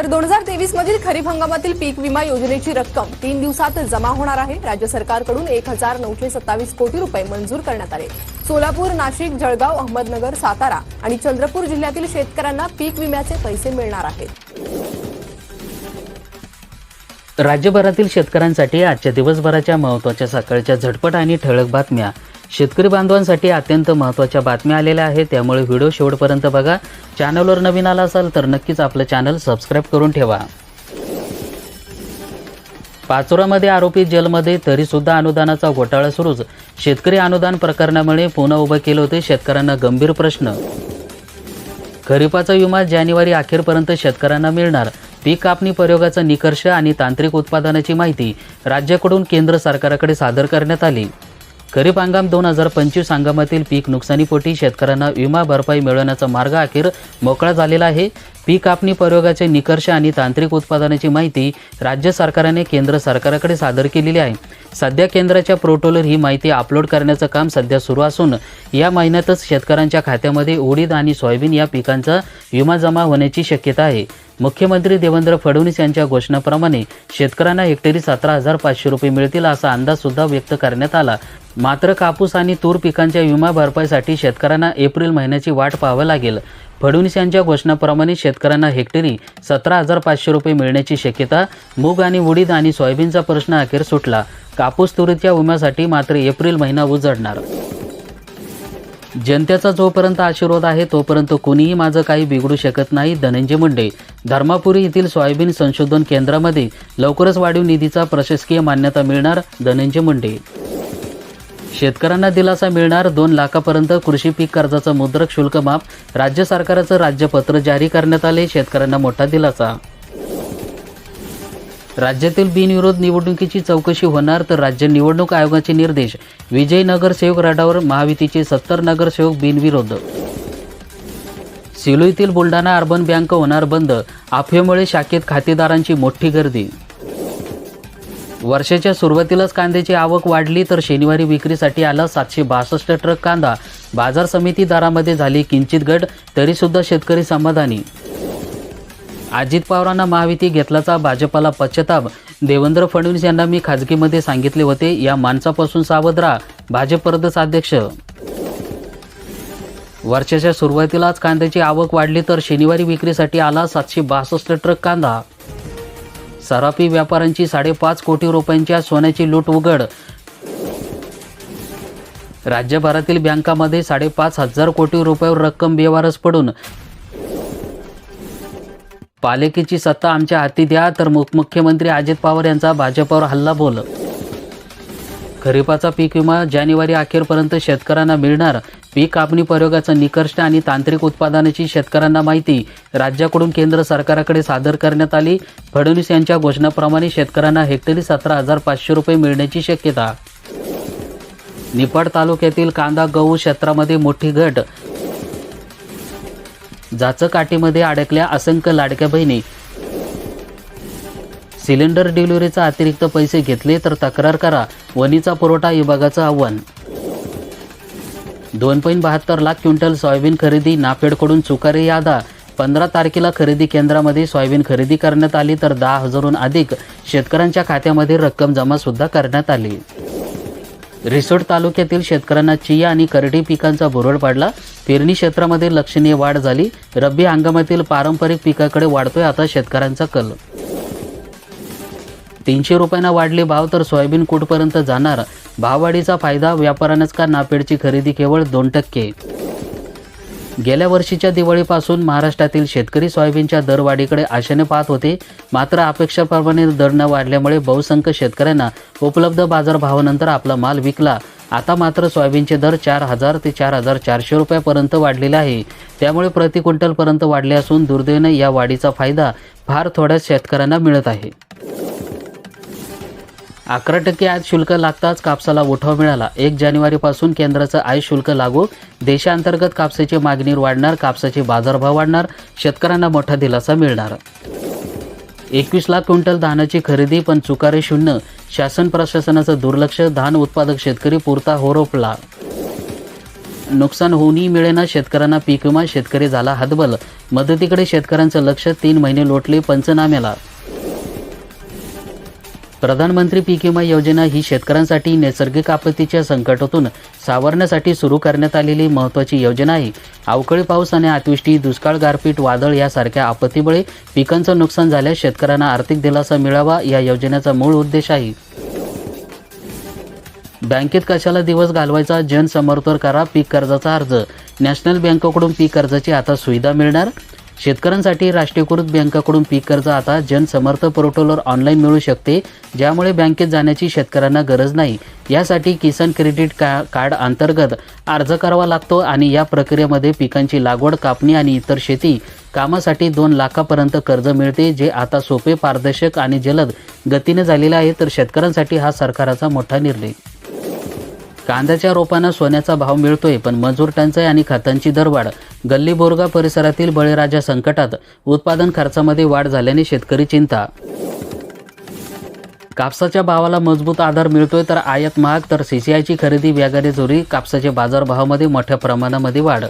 तर दोन हजार तेवीस मधील खरीप हंगामातील पीक विमा योजनेची रक्कम तीन दिवसात जमा होणार आहे. राज्य सरकारकडून एक हजार नऊशे सत्तावीस कोटी रुपये मंजूर करण्यात आले. सोलापूर नाशिक जळगाव अहमदनगर सातारा आणि चंद्रपूर जिल्ह्यातील शेतकऱ्यांना पीक विम्याचे पैसे मिळणार आहेत. राज्यभरातील शेतकऱ्यांसाठी आजच्या दिवसभराच्या महत्त्वाच्या सकाळच्या झटपट आणि ठळक बातम्या शेतकरी बांधवांसाठी अत्यंत महत्त्वाच्या बातम्या आलेल्या आहेत. त्यामुळे व्हिडिओ शेवटपर्यंत बघा. चॅनलवर नवीन आला असाल तर नक्कीच आपलं चॅनल सबस्क्राईब करून ठेवा. पाचोरामध्ये आरोपी जेलमध्ये तरीसुद्धा अनुदानाचा घोटाळा सुरूच. शेतकरी अनुदान प्रकरणामुळे पुन्हा उभं केले होते शेतकऱ्यांना गंभीर प्रश्न. खरीपाचा विमा जानेवारी अखेरपर्यंत शेतकऱ्यांना मिळणार. पीक कापणी प्रयोगाचा निकर्ष आणि तांत्रिक उत्पादनाची माहिती राज्याकडून केंद्र सरकारकडे सादर करण्यात आली. खरीप हंगाम दोन हजार पंचवीस हंगामातील पीक नुकसानीपोटी शेतकऱ्यांना विमा भरपाई मिळवण्याचा मार्ग अखेर मोकळा झालेला आहे. पीक कापणी प्रयोगाचे निकष आणि तांत्रिक उत्पादनाची माहिती राज्य सरकारने केंद्र सरकारकडे सादर केलेली आहे. सध्या केंद्राच्या पोर्टलवर ही माहिती अपलोड करण्याचं काम सध्या सुरू असून या महिन्यातच शेतकऱ्यांच्या खात्यामध्ये उडीद आणि सोयाबीन या पिकांचा विमा जमा होण्याची शक्यता आहे. मुख्यमंत्री देवेंद्र फडणवीस यांच्या घोषणाप्रमाणे शेतकऱ्यांना हेक्टरी सतरा हजार पाचशे रुपये मिळतील असा अंदाज सुद्धा व्यक्त करण्यात आला. मात्र कापूस आणि तूर पिकांच्या विमा भरपाईसाठी शेतकऱ्यांना एप्रिल महिन्याची वाट पाहावं लागेल. फडणवीस यांच्या घोषणाप्रमाणे शेतकऱ्यांना हेक्टरी सतरा हजार पाचशे रुपये मिळण्याची शक्यता मूग आणि उडीद आणि सोयाबीनचा प्रश्न अखेर सुटला. कापूस तुरीच्या विम्यासाठी मात्र एप्रिल महिना उजडणार. जनतेचा जोपर्यंत आशीर्वाद आहे तोपर्यंत कोणीही माझं काही बिघडू शकत नाही धनंजय मुंडे. धर्मापुरी येथील सोयाबीन संशोधन केंद्रामध्ये लवकरच वाढीव निधीचा प्रशासकीय मान्यता मिळणार धनंजय मुंडे. शेतकऱ्यांना दिलासा मिळणार दोन लाखापर्यंत कृषी पीक कर्जाचं मुद्रक शुल्क माफ राज्य सरकारचं राज्यपत्र जारी करण्यात आले शेतकऱ्यांना मोठा दिलासा. राज्यातील बिनविरोध निवडणुकीची चौकशी होणार तर राज्य निवडणूक आयोगाचे निर्देश. विजय नगरसेवक रडावर महायुतीचे सत्तर नगरसेवक बिनविरोध. सिलोईतील बुलढाणा अर्बन बँक होणार बंद. अफवेमुळे शाखेत खातेदारांची मोठी गर्दी. वर्षाच्या सुरुवातीलाच कांद्याची आवक वाढली तर शनिवारी विक्रीसाठी आला सातशे बासष्ट ट्रक कांदा. बाजार समिती दरामध्ये झाली किंचित घट तरीसुद्धा शेतकरी समाधानी. अजित पवारांना महायुती घेतल्याचा भाजपाला पश्चाताप. देवेंद्र फडणवीस यांना मी खाजगीमध्ये सांगितले होते. या माणसापासून सावध राहा. भाजप प्रदेशाध्यक्ष वर्षाच्या सुरुवातीलाच कांद्याची आवक वाढली तर शनिवारी विक्रीसाठी आला सातशे बासष्ट ट्रक कांदा. सराफी व्यापाऱ्यांची साडेपाच कोटी रुपयांच्या सोन्याची लूट उघड. राज्यभरातील बँकामध्ये साडेपाच हजार कोटी रुपयावर रक्कम बेवारस पडून पालिकेची सत्ता आमच्या हाती द्या तर मुख्यमंत्री अजित पवार यांचा भाजपवर हल्ला बोल खरीपाचा पीक विमा जानेवारी अखेरपर्यंत शेतकऱ्यांना मिळणार. पीक कापणी प्रयोगाचा निकष आणि तांत्रिक उत्पादनाची शेतकऱ्यांना माहिती. राज्याकडून केंद्र सरकारकडे सादर करण्यात आली. फडणवीस यांच्या घोषणाप्रमाणे शेतकऱ्यांना हेक्टरी सतरा हजार पाचशे रुपये मिळण्याची शक्यता. निफाड तालुक्यातील कांदा गहू क्षेत्रामध्ये मोठी घट. जाचकाटीमध्ये अडकल्या असंख्य लाडक्या बहिणी. सिलेंडर डिलिव्हरीचा अतिरिक्त पैसे घेतले तर तक्रार करा. वनीचा पुरवठा विभागाचं आव्हान. दोन पॉईंट बहात्तर लाख क्विंटल सोयाबीन खरेदी नाफेडकडून चुकारे यादा. पंधरा तारखेला खरेदी केंद्रामध्ये सोयाबीन खरेदी करण्यात आली तर दहा हजारहून अधिक शेतकऱ्यांच्या खात्यामध्ये रक्कम जमा सुद्धा करण्यात आली. रिसोड तालुक्यातील शेतकऱ्यांना चिया आणि करडी पिकांचा भुरळ पाडला. पेरणी क्षेत्रामध्ये लक्षणीय वाढ झाली. रब्बी हंगामातील पारंपरिक पिकाकडे वाढतोय आता शेतकऱ्यांचा कल. तीनशे रुपयांना वाढले भाव तर सोयाबीन कुठपर्यंत जाणार. भाववाढीचा फायदा व्यापाऱ्यांनाच का नापेडची खरेदी केवळ दोन टक्के? गेल्या वर्षीच्या दिवाळीपासून महाराष्ट्रातील शेतकरी सोयाबीनच्या दरवाढीकडे आशेने पाहत होते. मात्र अपेक्षाप्रमाणे दर न वाढल्यामुळे बहुसंख्य शेतकऱ्यांना उपलब्ध बाजारभावानंतर आपला माल विकला. आता मात्र सोयाबीनचे दर चार हजार ते चार हजार चारशे रुपयापर्यंत वाढलेले आहे. त्यामुळे प्रति क्विंटलपर्यंत वाढले असून दुर्दैवाने या वाढीचा फायदा फार थोड्याच शेतकऱ्यांना मिळत आहे. अकरा टक्के आयात शुल्क लागताच कापसाला उठाव मिळाला. एक जानेवारीपासून केंद्राचं आय शुल्क लागू. देशांतर्गत कापसाची मागणी वाढणार कापसाचे बाजारभाव वाढणार शेतकऱ्यांना मोठा दिलासा मिळणार. एकवीस लाख क्विंटल धानाची खरेदी पण चुकारे शून्य. शासन प्रशासनाचं दुर्लक्ष धान उत्पादक शेतकरी पुरता होरोपला. नुकसान होऊनही मिळेना शेतकऱ्यांना पीक विमा शेतकरी झाला हतबल. मदतीकडे शेतकऱ्यांचं लक्ष तीन महिने लोटले पंचनाम्याला. प्रधानमंत्री पीक विमा योजना ही शेतकऱ्यांसाठी नैसर्गिक आपत्तीच्या संकटातून सावरण्यासाठी सुरू करण्यात आलेली महत्त्वाची योजना आहे. अवकाळी पाऊस आणि अतिवृष्टी दुष्काळ गारपीट वादळ यासारख्या आपत्तीमुळे पिकांचं नुकसान झाल्यास शेतकऱ्यांना आर्थिक दिलासा मिळावा या योजनेचा मूळ उद्देश आहे. बँकेत कशाला दिवस घालवायचा? जन करा पीक कर्जाचा अर्ज. नॅशनल बँकेकडून पीक कर्जाची आता सुविधा मिळणार? शेतकऱ्यांसाठी राष्ट्रीयकृत बँकाकडून पीक कर्ज आता जन समर्थ पोर्टलवर ऑनलाईन मिळू शकते ज्यामुळे बँकेत जाण्याची शेतकऱ्यांना गरज नाही. यासाठी किसान क्रेडिट का कार्ड अंतर्गत अर्ज करावा लागतो आणि या प्रक्रियेमध्ये पिकांची लागवड कापणी आणि इतर शेती कामासाठी दोन लाखापर्यंत कर्ज मिळते जे आता सोपे पारदर्शक आणि जलद गतीने झालेले आहे. तर शेतकऱ्यांसाठी हा सरकारचा मोठा निर्णय. कांद्याच्या रोपांना सोन्याचा भाव मिळतोय पण मजूर टंचाई आणि खतांची दरवाढ. गल्ली बोरगा परिसरातील बळीराजा संकटात उत्पादन खर्चामध्ये वाढ झाल्याने शेतकरी चिंता. कापसाच्या भावाला मजबूत आधार मिळतोय तर आयात महाग तर सीसीआयची खरेदी व्यागारी जोरी कापसाच्या बाजारभावामध्ये मोठ्या प्रमाणामध्ये वाढ.